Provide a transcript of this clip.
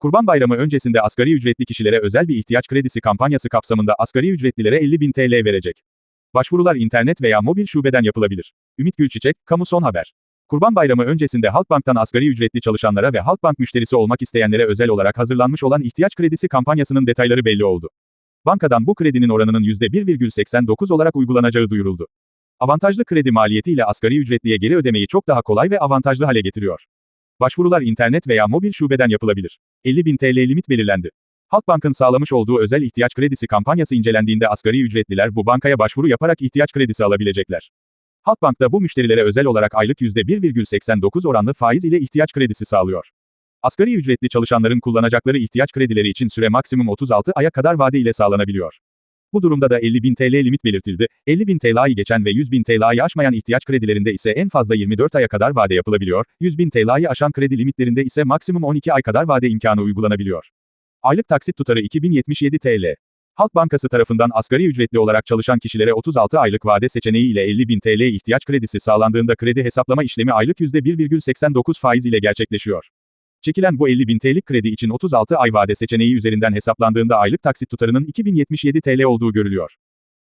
Kurban Bayramı öncesinde asgari ücretli kişilere özel bir ihtiyaç kredisi kampanyası kapsamında asgari ücretlilere 50 bin TL verecek. Başvurular internet veya mobil şubeden yapılabilir. Ümit Gülçiçek, Kamu Son Haber. Kurban Bayramı öncesinde Halkbank'tan asgari ücretli çalışanlara ve Halkbank müşterisi olmak isteyenlere özel olarak hazırlanmış olan ihtiyaç kredisi kampanyasının detayları belli oldu. Bankadan bu kredinin oranının %1,89 olarak uygulanacağı duyuruldu. Avantajlı kredi maliyetiyle asgari ücretliye geri ödemeyi çok daha kolay ve avantajlı hale getiriyor. Başvurular internet veya mobil şubeden yapılabilir. 50 bin TL limit belirlendi. Halkbank'ın sağlamış olduğu özel ihtiyaç kredisi kampanyası incelendiğinde asgari ücretliler bu bankaya başvuru yaparak ihtiyaç kredisi alabilecekler. Halkbank da bu müşterilere özel olarak aylık %1,89 oranlı faiz ile ihtiyaç kredisi sağlıyor. Asgari ücretli çalışanların kullanacakları ihtiyaç kredileri için süre maksimum 36 aya kadar vade ile sağlanabiliyor. Bu durumda da 50 bin TL limit belirtildi. 50 bin TL'yi geçen ve 100 bin TL'yi aşmayan ihtiyaç kredilerinde ise en fazla 24 aya kadar vade yapılabiliyor. 100 bin TL'yi aşan kredi limitlerinde ise maksimum 12 ay kadar vade imkanı uygulanabiliyor. Aylık taksit tutarı 2077 TL. Halk Bankası tarafından asgari ücretli olarak çalışan kişilere 36 aylık vade seçeneği ile 50 bin TL ihtiyaç kredisi sağlandığında kredi hesaplama işlemi aylık %1,89 faiz ile gerçekleşiyor. Çekilen bu 50 bin TL'lik kredi için 36 ay vade seçeneği üzerinden hesaplandığında aylık taksit tutarının 2077 TL olduğu görülüyor.